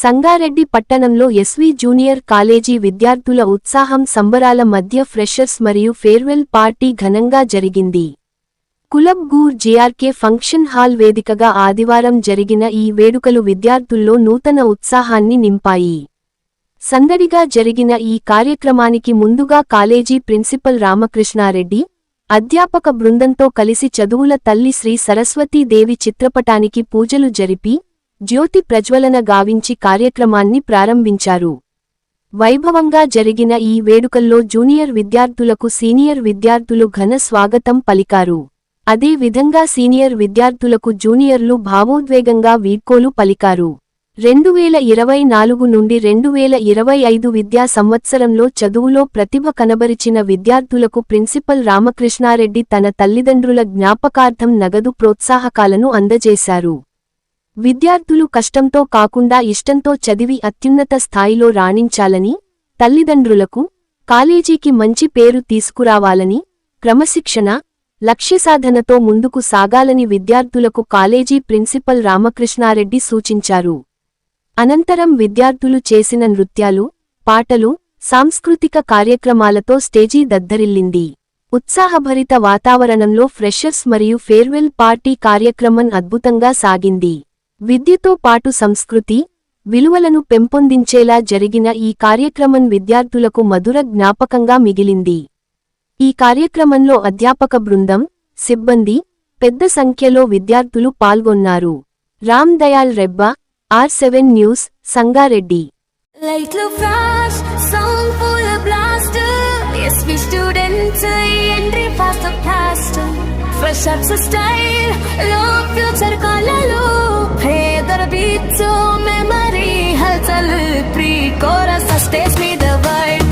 సంగారెడ్డి పట్టణంలో SV junior college విద్యార్థుల ఉత్సాహం సంబరాల మధ్య ఫ్రెషర్స్ మరియు ఫేర్వెల్ పార్టీ ఘనంగా జరిగింది. Kulabgur JRK function hall వేదికగా ఆదివారం జరిగిన ఈ వేడుకలు విద్యార్థుల్లో నూతన ఉత్సాహాన్ని నింపాయి. సందడిగా జరిగిన ఈ కార్యక్రమానికి ముందుగా కాలేజీ ప్రిన్సిపల్ రామకృష్ణారెడ్డి అధ్యాపక బృందంతో కలిసి చదువుల తల్లి శ్రీ సరస్వతీదేవి చిత్రపటానికి పూజలు జరిపి జ్యోతి ప్రజ్వలన గావించి కార్యక్రమాన్ని ప్రారంభించారు. వైభవంగా జరిగిన ఈ వేడుకల్లో జూనియర్ విద్యార్థులకు సీనియర్ విద్యార్థులు ఘన స్వాగతం పలికారు. అదే విధంగా సీనియర్ విద్యార్థులకు జూనియర్లు భావోద్వేగంగా వీడ్కోలు పలికారు. రెండు వేల ఇరవై నాలుగు నుండి రెండు వేల ఇరవై ఐదు విద్యా సంవత్సరంలో చదువులో ప్రతిభ కనబరిచిన విద్యార్థులకు ప్రిన్సిపల్ రామకృష్ణారెడ్డి తన తల్లిదండ్రుల జ్ఞాపకార్థం నగదు ప్రోత్సాహకాలను అందజేశారు. విద్యార్థులు కష్టంతో కాకుండా ఇష్టంతో చదివి అత్యున్నత స్థాయిలో రాణించాలని తల్లిదండ్రులకు కాలేజీకి మంచి పేరు తీసుకురావాలని క్రమశిక్షణ లక్ష్యసాధనతో ముందుకు సాగాలని విద్యార్థులకు కాలేజీ ప్రిన్సిపల్ రామకృష్ణారెడ్డి సూచించారు. అనంతరం విద్యార్థులు చేసిన నృత్యాలు పాటలు సాంస్కృతిక కార్యక్రమాలతో స్టేజీ దద్దరిల్లింది. ఉత్సాహభరిత వాతావరణంలో ఫ్రెషర్స్ మరియు ఫేర్వెల్ పార్టీ కార్యక్రమం అద్భుతంగా సాగింది. విద్యతో పాటు సంస్కృతి విలువలను పెంపొందించేలా జరిగిన ఈ కార్యక్రమం విద్యార్థులకు మధుర జ్ఞాపకంగా మిగిలింది. ఈ కార్యక్రమంలో అధ్యాపక బృందం సిబ్బంది పెద్ద సంఖ్యలో విద్యార్థులు పాల్గొన్నారు. Ram Dayal Rebba R seven news Sangareddy. Light of flash, sound full of blaster. Yes, fresh up să stai लो फ्यूचर का ले लो है दर बीचो मेमोरी हलचल pre chorus stage me the world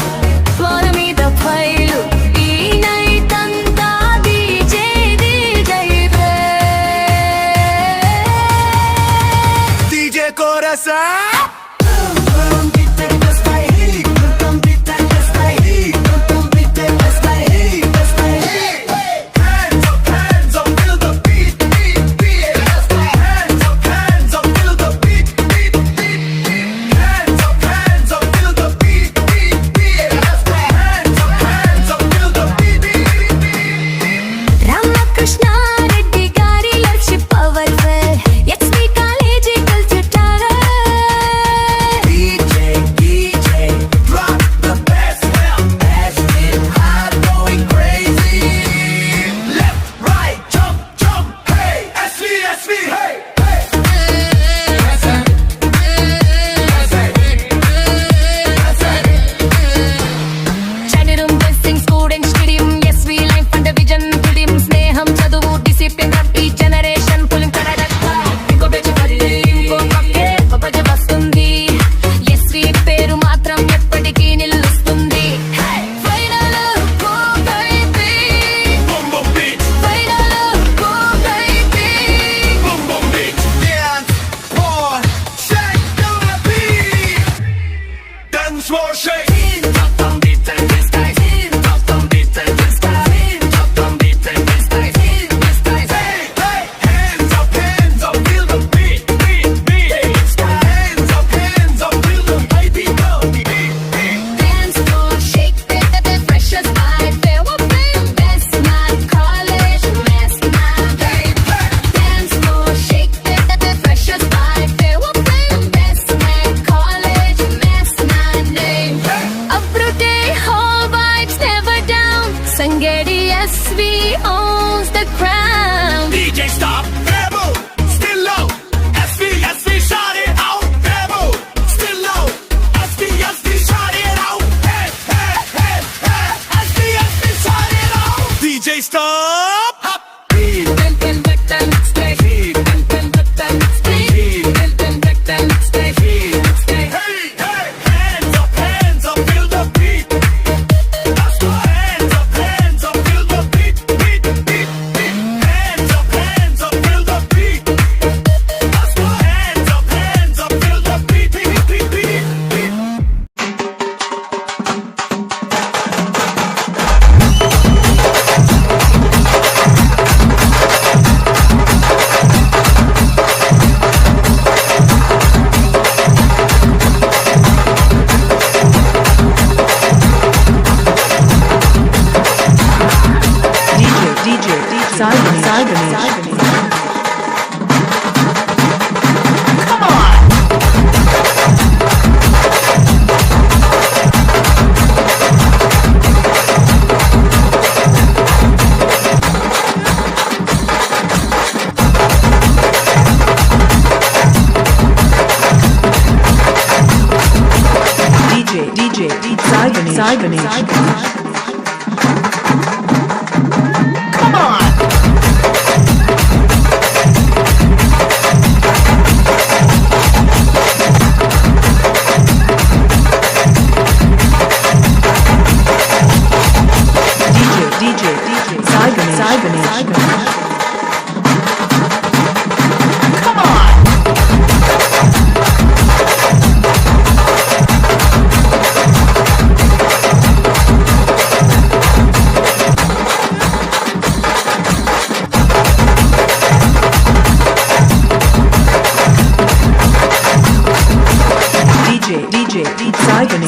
está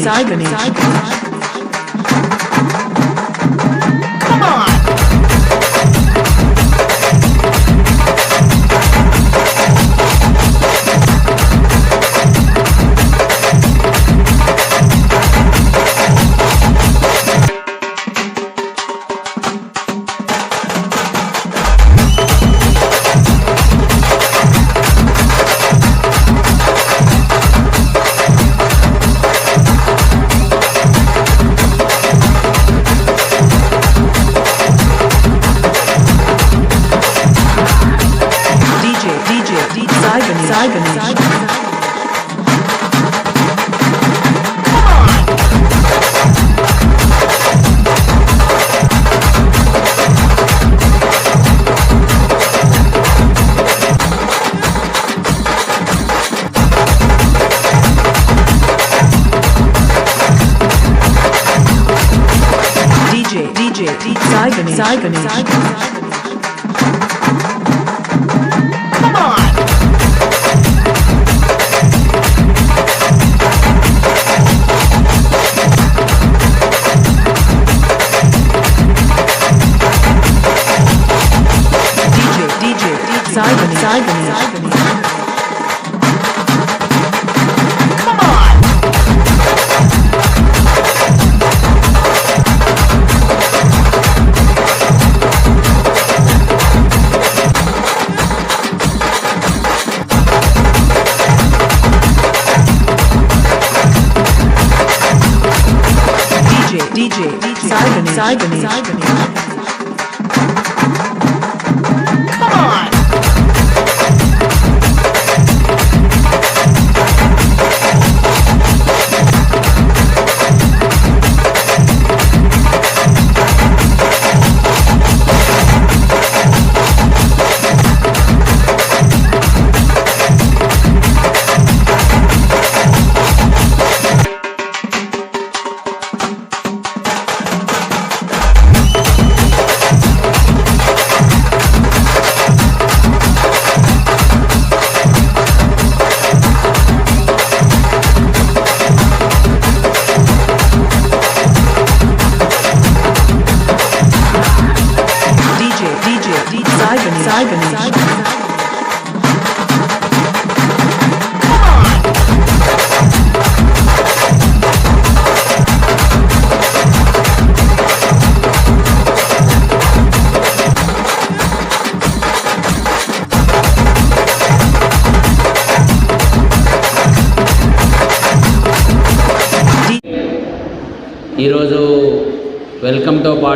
Cybernation. Seigenasch.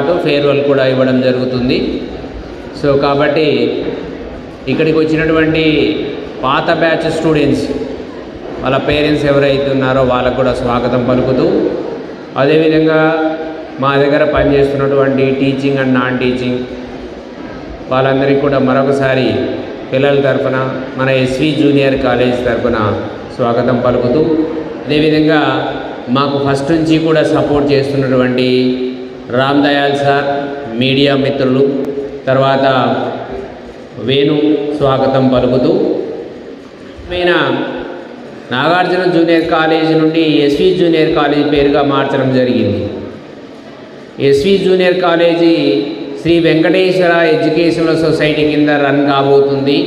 పాటు ఫేర్వెల్ కూడా ఇవ్వడం జరుగుతుంది. సో కాబట్టి ఇక్కడికి వచ్చినటువంటి పాత బ్యాచ్ స్టూడెంట్స్ వాళ్ళ పేరెంట్స్ ఎవరైతే ఉన్నారో వాళ్ళకు కూడా స్వాగతం పలుకుతూ అదేవిధంగా మా దగ్గర పనిచేస్తున్నటువంటి టీచింగ్ అండ్ నాన్ టీచింగ్ వాళ్ళందరికీ కూడా మరొకసారి పిల్లల తరఫున మన ఎస్వి జూనియర్ కాలేజ్ తరఫున స్వాగతం పలుకుతూ అదేవిధంగా మాకు ఫస్ట్ నుంచి కూడా సపోర్ట్ చేస్తున్నటువంటి రామ్ దయాల్ సార్ మీడియా మిత్రులు తర్వాత వేణు స్వాగతం పలుకుతూ ఆయన నాగార్జున జూనియర్ కాలేజ్ నుండి ఎస్వి జూనియర్ కాలేజ్ పేరుగా మార్చడం జరిగింది. S V junior college Shri Venkateswara educational society కింద రన్ కాబోతుంది.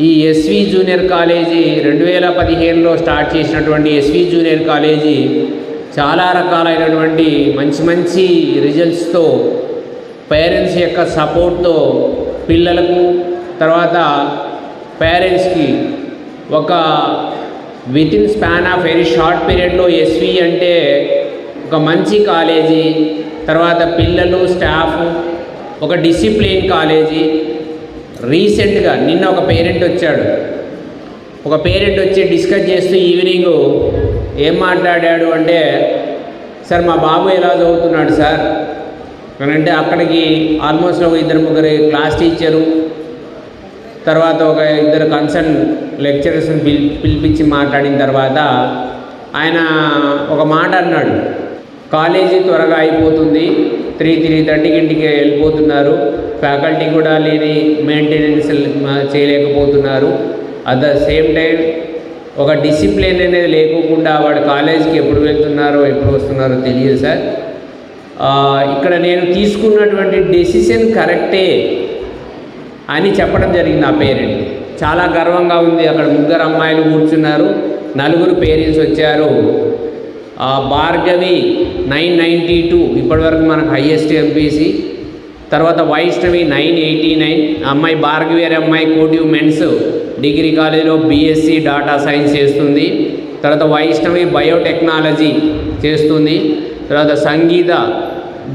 ఈ ఎస్వి జూనియర్ కాలేజీ రెండు వేల పదిహేనులో స్టార్ట్ చేసినటువంటి ఎస్వి జూనియర్ కాలేజీ చాలా రకాలైనటువంటి మంచి మంచి రిజల్ట్స్తో పేరెంట్స్ యొక్క సపోర్ట్తో పిల్లలకు తర్వాత పేరెంట్స్కి ఒక within span of very short పీరియడ్లో ఎస్వి అంటే ఒక మంచి కాలేజీ తర్వాత పిల్లలు స్టాఫ్ ఒక డిసిప్లిన్ కాలేజీ రీసెంట్గా నిన్న ఒక పేరెంట్ వచ్చాడు. ఒక పేరెంట్ వచ్చి డిస్కస్ చేస్తూ ఈవినింగ్ ఏం మాట్లాడాడు అంటే సార్ మా బాబు ఎలా చదువుతున్నాడు సార్? అంటే అక్కడికి ఆల్మోస్ట్ ఒక ఇద్దరు ముగ్గురు క్లాస్ టీచరు తర్వాత ఒక ఇద్దరు కన్సర్న్ లెక్చరర్స్ని పిలి పిలిపించి మాట్లాడిన తర్వాత ఆయన ఒక మాట అన్నాడు. కాలేజీ త్వరగా అయిపోతుంది. త్రీ త్రీ థర్టీకి ఇంటికి వెళ్ళిపోతున్నారు. ఫ్యాకల్టీ కూడా లేని మెయింటెనెన్స్ చేయలేకపోతున్నారు. అట్ ద సేమ్ టైం ఒక డిసిప్లిన్ అనేది లేకోకుండా వాడు కాలేజీకి ఎప్పుడు వెళ్తున్నారో ఎప్పుడు వస్తున్నారో తెలియదు సార్ ఇక్కడ నేను తీసుకున్నటువంటి డెసిషన్ కరెక్టే అని చెప్పడం జరిగింది ఆ పేరెంట్. చాలా గర్వంగా ఉంది. అక్కడ ముగ్గురు అమ్మాయిలు కూర్చున్నారు. నలుగురు పేరెంట్స్ వచ్చారు. భార్గవి నైన్ నైంటీ టూ ఇప్పటివరకు మనకు హయ్యెస్ట్ ఎంపీసీ తర్వాత వైష్ణవి నైన్ ఎయిటీ నైన్ అమ్మాయి భార్గవి అనే అమ్మాయి కోటివ్ మెన్స్ డిగ్రీ కాలేజీలో బీఎస్సీ డాటా సైన్స్ చేస్తుంది. తర్వాత వైష్ణవి బయోటెక్నాలజీ చేస్తుంది. తర్వాత సంగీత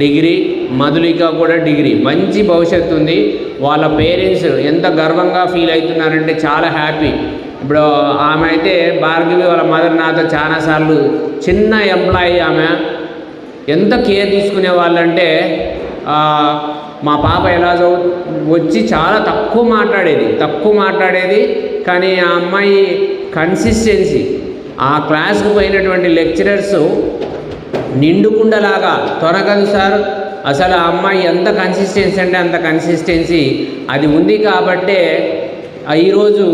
డిగ్రీ మధులిక కూడా డిగ్రీ. మంచి భవిష్యత్తు ఉంది. వాళ్ళ పేరెంట్స్ ఎంత గర్వంగా ఫీల్ అవుతున్నారంటే చాలా హ్యాపీ ఇప్పుడు ఆమె అయితే భార్గవి వాళ్ళ మదర్ నాతో చాలాసార్లు చిన్న ఎంప్లాయీ ఆమె. ఎంత కేర్ తీసుకునే వాళ్ళంటే మా పాప ఎలా చదువు వచ్చి చాలా తక్కువ మాట్లాడేది తక్కువ మాట్లాడేది కానీ ఆ అమ్మాయి కన్సిస్టెన్సీ ఆ క్లాస్కు పోయినటువంటి లెక్చరర్స్ నిండుకుండలాగా త్వరగదు సార్ అసలు ఆ అమ్మాయి ఎంత కన్సిస్టెన్సీ అంటే అంత కన్సిస్టెన్సీ అది ఉంది కాబట్టే ఈరోజు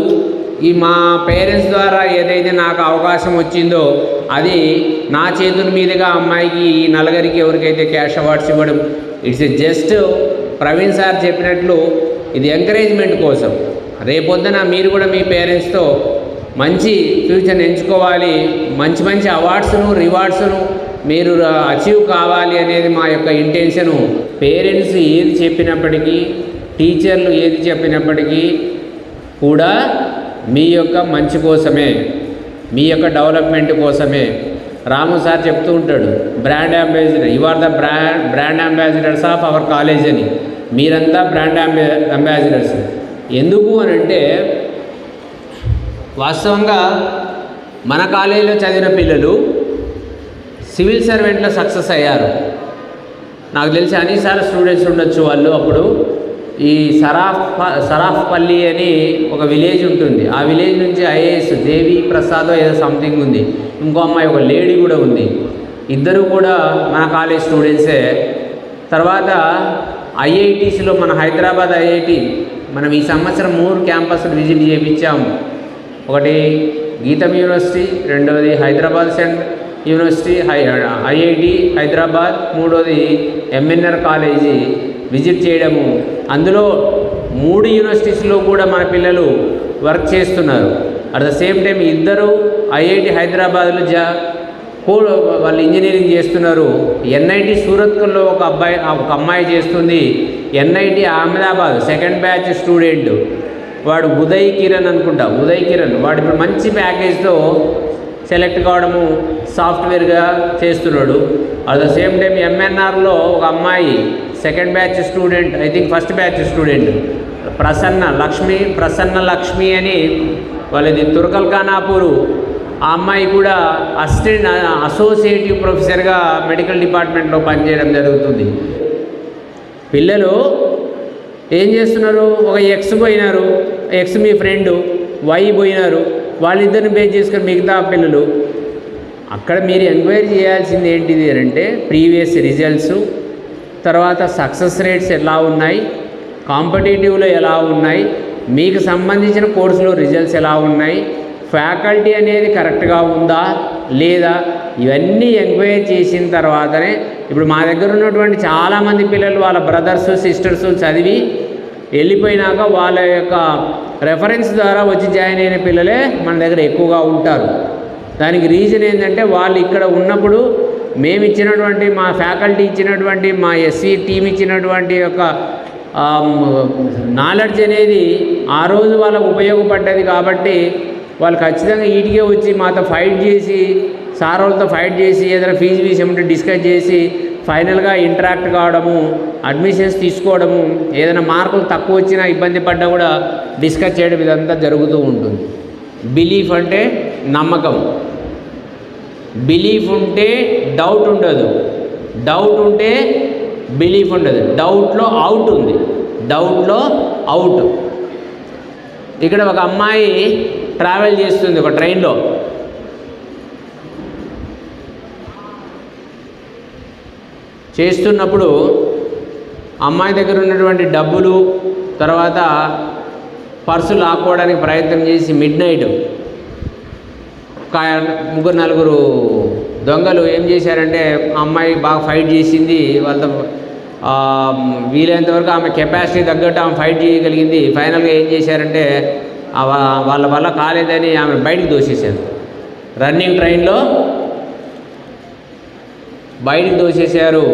ఈ మా పేరెంట్స్ ద్వారా ఏదైతే నాకు అవకాశం వచ్చిందో అది నా చేతుల మీదుగా అమ్మాయికి ఈ నలుగురికి ఎవరికైతే క్యాష్ అవార్డ్స్ ఇవ్వడం ఇట్స్ జస్ట్ ప్రవీణ్ సార్ చెప్పినట్లు ఇది ఎంకరేజ్మెంట్ కోసం. రేపొద్దున మీరు కూడా మీ పేరెంట్స్తో మంచి ఫ్యూచర్ని ఎంచుకోవాలి మంచి మంచి అవార్డ్స్ను రివార్డ్స్ను మీరు అచీవ్ కావాలి అనేది మా యొక్క ఇంటెన్షను పేరెంట్స్ ఏది చెప్పినప్పటికీ టీచర్లు ఏది చెప్పినప్పటికీ కూడా మీ యొక్క మంచి కోసమే మీ యొక్క డెవలప్మెంట్ కోసమే. రాము సార్ చెప్తూ ఉంటాడు brand ambassador you are the brand brand ambassadors of our college అని. మీరంతా బ్రాండ్ అంబా అంబాసిడర్స్ ఎందుకు అని అంటే వాస్తవంగా మన కాలేజీలో చదివిన పిల్లలు సివిల్ సర్వెంట్లో సక్సెస్ అయ్యారు. నాకు తెలిసి అనిసార్ స్టూడెంట్స్ ఉండొచ్చు వాళ్ళు అప్పుడు. ఈ సరాఫ్ సరాఫ్పల్లి అని ఒక విలేజ్ ఉంటుంది. ఆ విలేజ్ నుంచి ఐఏఎస్ దేవి ప్రసాద్ ఏదో సంథింగ్ ఉంది. ఇంకో అమ్మాయి ఒక లేడీ కూడా ఉంది. ఇద్దరు కూడా మన కాలేజ్ స్టూడెంట్సే తర్వాత ఐఐటీస్లో మన హైదరాబాద్ ఐఐటి మనం ఈ సంవత్సరం మూడు క్యాంపస్లు విజిట్ చేయించాము ఒకటి గీతం యూనివర్సిటీ రెండవది హైదరాబాద్ సెంట్ యూనివర్సిటీ హై ఐఐటి హైదరాబాద్ మూడోది ఎంఎన్ఆర్ కాలేజీ. విజిట్ చేయడము. అందులో మూడు యూనివర్సిటీస్లో కూడా మన పిల్లలు వర్క్ చేస్తున్నారు. అట్ ద సేమ్ టైం ఇద్దరు ఐఐటి హైదరాబాద్లో జా వాళ్ళు ఇంజనీరింగ్ చేస్తున్నారు. ఎన్ఐటి సూరత్లో ఒక అబ్బాయి ఒక అమ్మాయి చేస్తుంది. NIT Ahmedabad second batch student వాడు ఉదయ్ కిరణ్ అనుకుంటా ఉదయ్ కిరణ్. వాడు ఇప్పుడు మంచి ప్యాకేజ్తో సెలెక్ట్ కావడము సాఫ్ట్వేర్గా చేస్తున్నాడు. అట్ ద సేమ్ టైం ఎంఎన్ఆర్లో ఒక అమ్మాయి second batch student I think first batch student Prasanna Lakshmi Prasanna Lakshmi అని వాళ్ళది తుర్కల్ ఖానాపూరు. ఆ అమ్మాయి కూడా అసిస్టెంట్ అసోసియేటివ్ ప్రొఫెసర్గా మెడికల్ డిపార్ట్మెంట్లో పనిచేయడం జరుగుతుంది. పిల్లలు ఏం చేస్తున్నారు? ఒక ఎక్స్ పోయినారు ఎక్స్ మీ ఫ్రెండ్ వై పోయినారు వాళ్ళిద్దరిని బేస్ చేసుకుని మిగతా పిల్లలు. అక్కడ మీరు ఎంక్వైరీ చేయాల్సింది ఏంటిది అంటే ప్రీవియస్ రిజల్ట్స్ తర్వాత సక్సెస్ రేట్స్ ఎలా ఉన్నాయి? కాంపిటేటివ్లో ఎలా ఉన్నాయి? మీకు సంబంధించిన కోర్సులో రిజల్ట్స్ ఎలా ఉన్నాయి? ఫ్యాకల్టీ అనేది కరెక్ట్గా ఉందా? లేదా? ఇవన్నీ ఎంక్వైరీ చేసిన తర్వాతనే ఇప్పుడు మా దగ్గర ఉన్నటువంటి చాలామంది పిల్లలు వాళ్ళ బ్రదర్స్ సిస్టర్స్ చదివి వెళ్ళిపోయినాక వాళ్ళ యొక్క రెఫరెన్స్ ద్వారా వచ్చి జాయిన్ అయిన పిల్లలే మన దగ్గర ఎక్కువగా ఉంటారు. దానికి రీజన్ ఏంటంటే వాళ్ళు ఇక్కడ ఉన్నప్పుడు మేము ఇచ్చినటువంటి మా ఫ్యాకల్టీ ఇచ్చినటువంటి మా ఎస్సీ టీం ఇచ్చినటువంటి యొక్క నాలెడ్జ్ అనేది ఆ రోజు వాళ్ళకు ఉపయోగపడ్డది కాబట్టి వాళ్ళు ఖచ్చితంగా ఈటికే వచ్చి మాతో ఫైట్ చేసి సార్ వాళ్ళతో ఫైట్ చేసి ఏదైనా ఫీజు విషయం ఉంటే డిస్కస్ చేసి ఫైనల్గా ఇంటరాక్ట్ కావడము అడ్మిషన్స్ తీసుకోవడము ఏదైనా మార్కులు తక్కువ వచ్చినా ఇబ్బంది పడ్డా కూడా డిస్కస్ చేయడం ఇదంతా జరుగుతూ ఉంటుంది. బిలీఫ్ అంటే నమ్మకం. బిలీఫ్ ఉంటే డౌట్ ఉండదు. డౌట్ ఉంటే బిలీఫ్ ఉండదు. డౌట్లో అవుట్ ఉంది. డౌట్లో అవుట్ ఇక్కడ ఒక అమ్మాయి ట్రావెల్ చేస్తుంది ఒక ట్రైన్లో చేస్తున్నప్పుడు అమ్మాయి దగ్గర ఉన్నటువంటి డబ్బులు తర్వాత పర్సు లాక్కోవడానికి ప్రయత్నం చేసి మిడ్ నైట్ ఒక ముగ్గురు నలుగురు దొంగలు ఏం చేశారంటే అమ్మాయి బాగా ఫైట్ చేసింది. వాళ్ళతో వీలైనంత వరకు ఆమె కెపాసిటీ తగ్గట్టు ఆమె ఫైట్ చేయగలిగింది. ఫైనల్గా ఏం చేశారంటే వాళ్ళ వల్ల కాలేదని ఆమె బయటకు దోసేసారు రన్నింగ్ ట్రైన్లో బయటకు దోసేసారు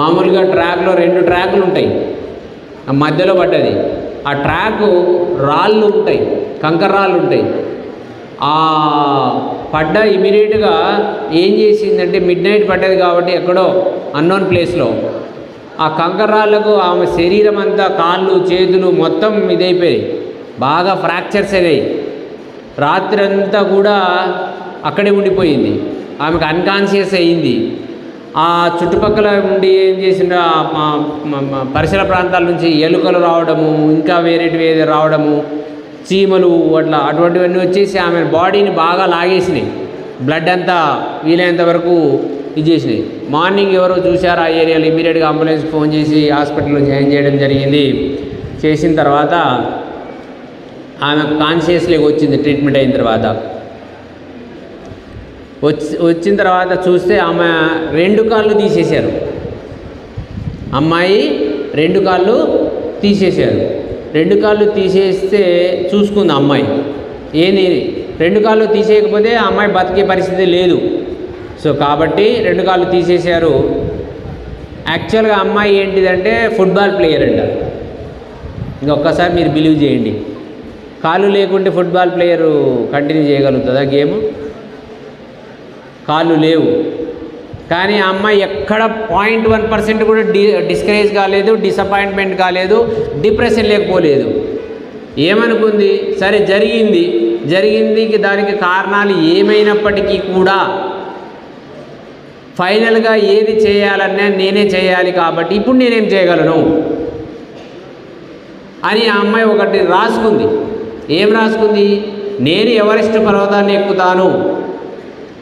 మామూలుగా ట్రాక్లో రెండు ట్రాకులు ఉంటాయి. మధ్యలో పడ్డది. ఆ ట్రాక్ రాళ్ళు ఉంటాయి. కంకర రాళ్ళు ఉంటాయి. ఆ పడ్డ ఇమీడియట్గా ఏం చేసిందంటే మిడ్ నైట్ పడ్డది కాబట్టి ఎక్కడో అన్నోన్ ప్లేస్లో ఆ కంకర్రాళ్ళకు ఆమె శరీరం అంతా కాళ్ళు చేతులు మొత్తం ఇదైపోయాయి. బాగా ఫ్రాక్చర్స్ అయ్యాయి రాత్రి అంతా కూడా అక్కడే ఉండిపోయింది. ఆమెకు అన్కాన్షియస్ అయ్యింది ఆ చుట్టుపక్కల ఉండి ఏం చేసిన పరిసర ప్రాంతాల నుంచి ఎలుకలు రావడము ఇంకా వేరేటివి ఏది రావడము చీమలు అట్లా అటువంటివన్నీ వచ్చేసి ఆమె బాడీని బాగా లాగేసినాయి. బ్లడ్ అంతా వీలైనంత వరకు ఇది చేసినాయి. మార్నింగ్ ఎవరో చూశారు ఆ ఏరియాలో ఇమీడియట్గా అంబులెన్స్ ఫోన్ చేసి హాస్పిటల్లో జాయిన్ చేయడం జరిగింది. చేసిన తర్వాత ఆమె కాన్షియస్లీ వచ్చింది ట్రీట్మెంట్ అయిన తర్వాత. వచ్చి వచ్చిన తర్వాత చూస్తే ఆమె రెండు కాళ్ళు తీసేశారు. అమ్మాయి రెండు కాళ్ళు తీసేశారు. రెండు కాళ్ళు తీసేస్తే చూసుకుంది అమ్మాయి. ఏంది? రెండు కాళ్ళు తీసేయకపోతే ఆ అమ్మాయి బతికే పరిస్థితి లేదు. సో కాబట్టి రెండు కాళ్ళు తీసేశారు. యాక్చువల్గా అమ్మాయి ఏంటిదంటే ఫుట్బాల్ ప్లేయర్ అంట. ఇంకొకసారి మీరు బిలీవ్ చేయండి. కాళ్ళు లేకుంటే ఫుట్బాల్ ప్లేయరు కంటిన్యూ చేయగలుగుతుందా గేమ్? కాళ్ళు లేవు. కానీ ఆ అమ్మాయి ఎక్కడ పాయింట్ వన్ పర్సెంట్ కూడా డి డిస్కరేజ్ కాలేదు డిసప్పాయింట్మెంట్ కాలేదు డిప్రెషన్ లేకపోలేదు. ఏమనుకుంది? సరే జరిగింది. జరిగింది దానికి కారణాలు ఏమైనప్పటికీ కూడా ఫైనల్గా ఏది చేయాలన్నా నేనే చేయాలి కాబట్టి ఇప్పుడు నేనేం చేయగలను? అని ఆ అమ్మాయి ఒకటి రాసుకుంది. ఏం రాసుకుంది? నేను ఎవరెస్ట్ పర్వతాన్ని ఎక్కుతాను.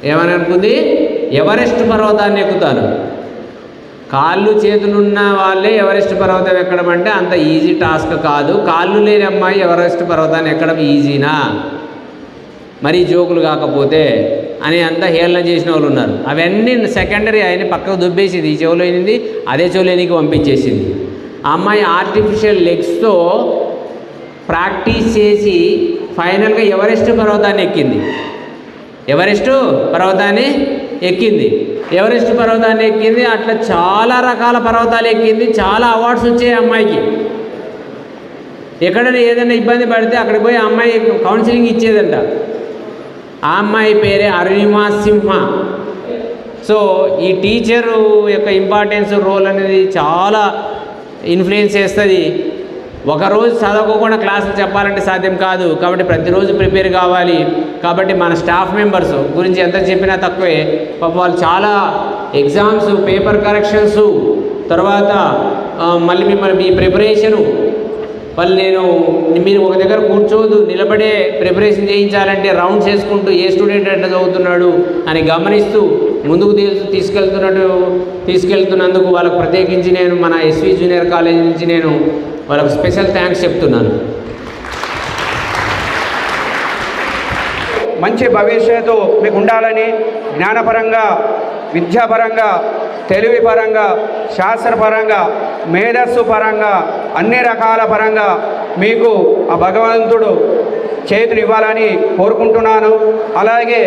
ఏమని అనుకుంది? ఎవరెస్ట్ పర్వతాన్ని ఎక్కుతారు? కాళ్ళు చేతులున్న వాళ్ళే ఎవరెస్ట్ పర్వతం ఎక్కడం అంటే అంత ఈజీ టాస్క్ కాదు. కాళ్ళు లేని అమ్మాయి ఎవరెస్ట్ పర్వతాన్ని ఎక్కడం ఈజీనా? మరీ జోకులు కాకపోతే అని అంతా హేళన చేసిన వాళ్ళు ఉన్నారు. అవన్నీ సెకండరీ ఆయన పక్కకు దుబ్బేసింది. ఈ చెవులు అయినది అదే చెవులేనికి పంపించేసింది. ఆ అమ్మాయి ఆర్టిఫిషియల్ లెగ్స్తో ప్రాక్టీస్ చేసి ఫైనల్గా ఎవరెస్ట్ పర్వతాన్ని ఎక్కింది. ఎవరెస్ట్ పర్వతాన్ని ఎక్కింది. ఎవరెస్ట్ పర్వతాన్ని ఎక్కింది అట్లా చాలా రకాల పర్వతాలు ఎక్కింది చాలా అవార్డ్స్ వచ్చాయి అమ్మాయికి. ఎక్కడైనా ఏదైనా ఇబ్బంది పడితే అక్కడికి పోయి అమ్మాయి కౌన్సిలింగ్ ఇచ్చేదంట. ఆ అమ్మాయి పేరే అరుణిమా సింహ. సో ఈ టీచరు యొక్క ఇంపార్టెన్స్ రోల్ అనేది చాలా ఇన్ఫ్లుయెన్స్ చేస్తుంది. ఒకరోజు చదవకుండా క్లాసులు చెప్పాలంటే సాధ్యం కాదు. కాబట్టి ప్రతిరోజు ప్రిపేర్ కావాలి. కాబట్టి మన స్టాఫ్ మెంబర్స్ గురించి ఎంత చెప్పినా తక్కువే. పాప వాళ్ళు చాలా ఎగ్జామ్స్ పేపర్ కరెక్షన్స్ తర్వాత మళ్ళీ మిమ్మల్ని మీ ప్రిపరేషను వాళ్ళు నేను మీరు ఒక దగ్గర కూర్చోదు నిలబడే ప్రిపరేషన్ చేయించాలంటే రౌండ్ చేసుకుంటూ ఏ స్టూడెంట్ ఎట్లా చదువుతున్నాడు అని గమనిస్తూ ముందుకు తీ- తీసుకెళ్తున్నట్టు తీసుకెళ్తున్నందుకు వాళ్ళకు ప్రత్యేకించి నేను మన ఎస్వి జూనియర్ కాలేజ్ నుంచి నేను వాళ్ళకు స్పెషల్ థ్యాంక్స్ చెప్తున్నాను. మంచి భవిష్యత్తు మీకు ఉండాలని జ్ఞానపరంగా విద్యాపరంగా తెలివి పరంగా శాస్త్రపరంగా మేధస్సు పరంగా అన్ని రకాల పరంగా మీకు ఆ భగవంతుడు చేతులు ఇవ్వాలని కోరుకుంటున్నాను. అలాగే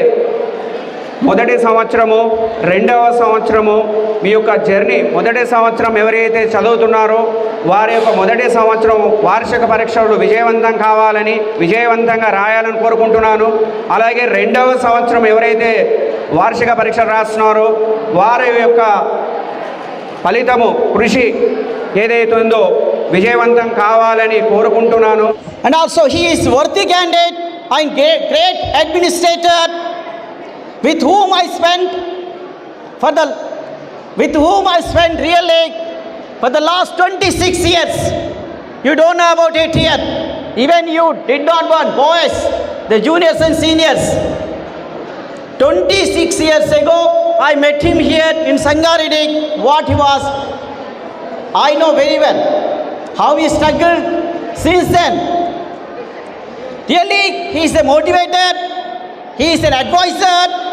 మొదటి సంవత్సరము రెండవ సంవత్సరము మీ యొక్క జర్నీ మొదటి సంవత్సరం ఎవరైతే చదువుతున్నారో వారి యొక్క మొదటి సంవత్సరం వార్షిక పరీక్షలు విజయవంతం కావాలని విజయవంతంగా రాయాలని కోరుకుంటున్నాను. అలాగే రెండవ సంవత్సరం ఎవరైతే వార్షిక పరీక్షలు రాస్తున్నారో వారి యొక్క ఫలితము కృషి ఏదైతే ఉందో విజయవంతం కావాలని కోరుకుంటున్నాను. And also he is worthy candidate and great, great with whom I spent for the with whom I spent really for the last 26 years. You don't know about it here. Even you did not want boys, the juniors and seniors. 26 years ago, I met him here in Sangareddy, what he was. I know very well how he struggled since then. Really, he is a motivator, he is an advisor,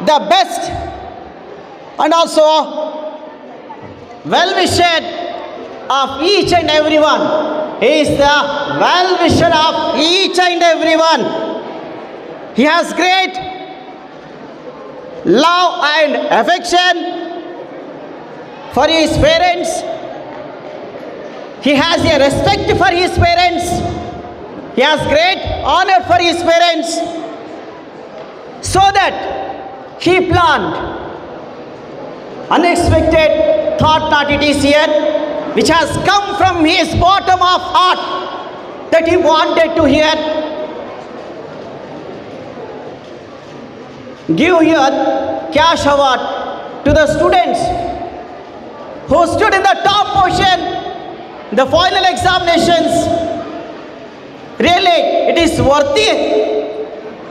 the best, and also well wisher of each and everyone. He is the well wisher of each and everyone. He has great love and affection for his parents. He has a respect for his parents. He has great honor for his parents. So that he planned unexpected thought that it is here, which has come from his bottom of heart that he wanted to hear. Give here cash award to the students who stood in the top portion, the final examinations. Really, it is worthy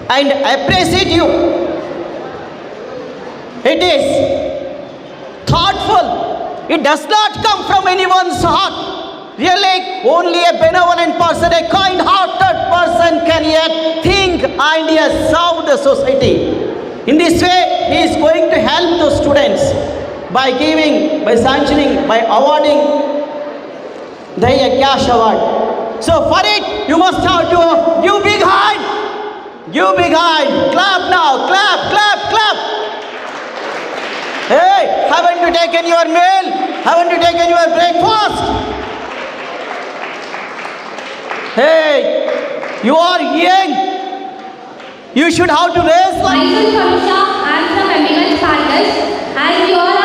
and I appreciate you. It is thoughtful. It does not come from anyone's heart. Really, only a benevolent person, a kind-hearted person can yet think and yet serve the society. In this way, he is going to help the students by giving, by sanctioning, by awarding the cash award. So for it, you must have to give big hand. Give big hand. Clap now. Clap, clap. Hey, haven't you taken your meal? Haven't you taken your breakfast? Hey, you are young. You should have to raise I am from Emigrant Partners. As you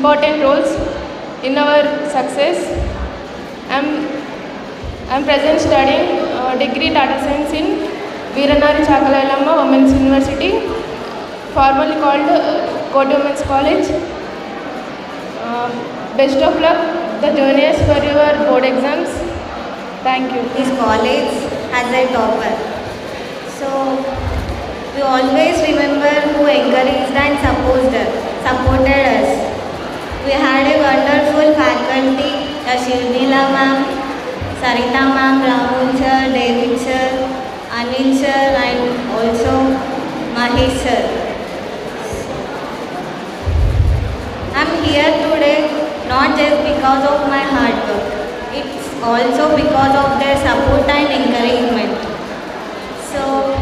important roles in our success. I'm, I'm present studying uh, degree data science in Veeranari Chakalayamma Women's University, formerly called uh, Koti Women's College. Um, best of luck, the juniors for your board exams. Thank you. This college as a topper. So we always remember who encouraged and supported us. We had a wonderful faculty, Shivnila ma'am, Sarita ma'am, Rahul sir, David sir, Anil sir and also Mahesh sir. I'm here today not just because of my hard work. It's also because of their support and encouragement. So,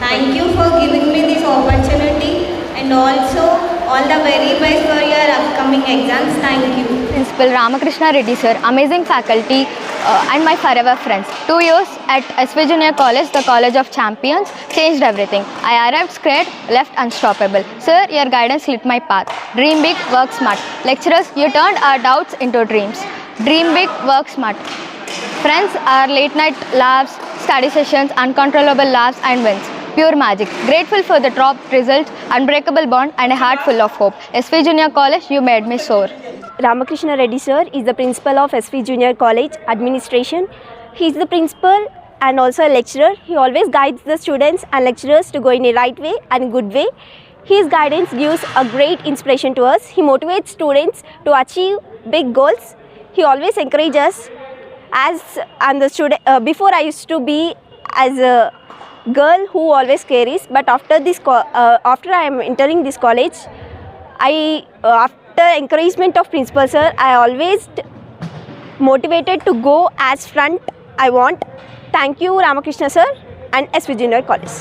thank you for giving me this opportunity and also all the very best for your upcoming exams. Thank you. Principal Ramakrishna Reddy sir, amazing faculty uh, and my forever friends. Two years at SV Junior College, the College of Champions, changed everything. I arrived scared, left unstoppable. Sir, your guidance lit my path. Dream big, work smart. Lecturers, you turned our doubts into dreams. Dream big, work smart. Friends, our late night laughs, study sessions, uncontrollable laughs and wins. Pure magic. Grateful for the top result, unbreakable bond, and a heart full of hope. SV Junior College, you made me soar. Ramakrishna Reddy sir is the principal of SV Junior College Administration. He is the principal and also a lecturer. He always guides the students and lecturers to go in a right way and good way. His guidance gives a great inspiration to us. He motivates students to achieve big goals. He always encourages us as I'm the student. Uh, before I used to be as a girl who always carries, but after this, uh, after I am entering this college, I uh, after encouragement of principal sir, I always motivated to go as front I want. Thank you Ramakrishna sir and SV Junior College.